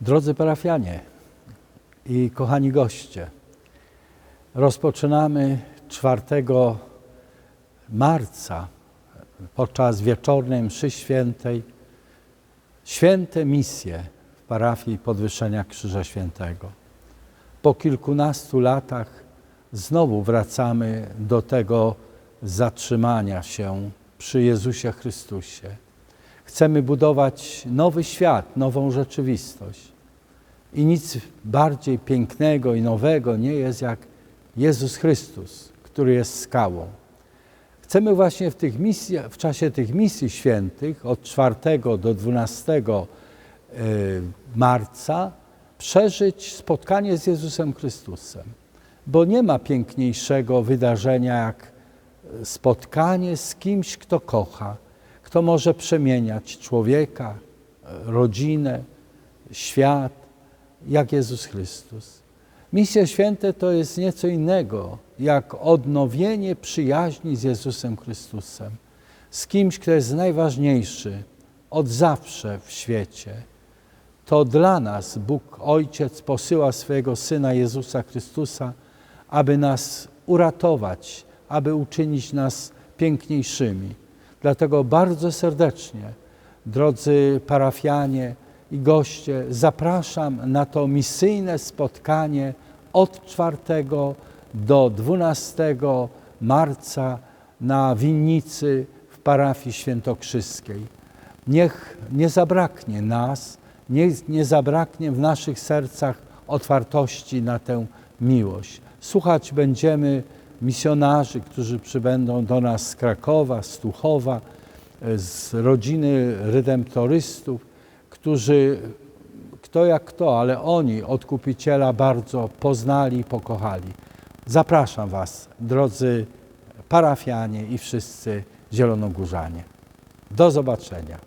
Drodzy parafianie i kochani goście, rozpoczynamy 4 marca podczas wieczornej mszy świętej święte misje w parafii Podwyższenia Krzyża Świętego. Po kilkunastu latach znowu wracamy do tego zatrzymania się przy Jezusie Chrystusie. Chcemy budować nowy świat, nową rzeczywistość. I nic bardziej pięknego i nowego nie jest jak Jezus Chrystus, który jest skałą. Chcemy właśnie w, tych misji, w czasie tych misji świętych od 4 do 12 marca przeżyć spotkanie z Jezusem Chrystusem, bo nie ma piękniejszego wydarzenia jak spotkanie z kimś, kto kocha, kto może przemieniać człowieka, rodzinę, świat, jak Jezus Chrystus. Misje święte to jest nieco innego, jak odnowienie przyjaźni z Jezusem Chrystusem, z kimś, kto jest najważniejszy od zawsze w świecie. To dla nas Bóg Ojciec posyła swojego Syna Jezusa Chrystusa, aby nas uratować, aby uczynić nas piękniejszymi. Dlatego bardzo serdecznie, drodzy parafianie i goście, zapraszam na to misyjne spotkanie od 4 do 12 marca na winnicy w parafii świętokrzyskiej. Niech nie zabraknie nas, niech nie zabraknie w naszych sercach otwartości na tę miłość. Słuchać będziemy misjonarzy, którzy przybędą do nas z Krakowa, z Tuchowa, z rodziny redemptorystów, którzy kto jak kto, ale oni Odkupiciela bardzo poznali i pokochali. Zapraszam Was, drodzy parafianie i wszyscy zielonogórzanie. Do zobaczenia.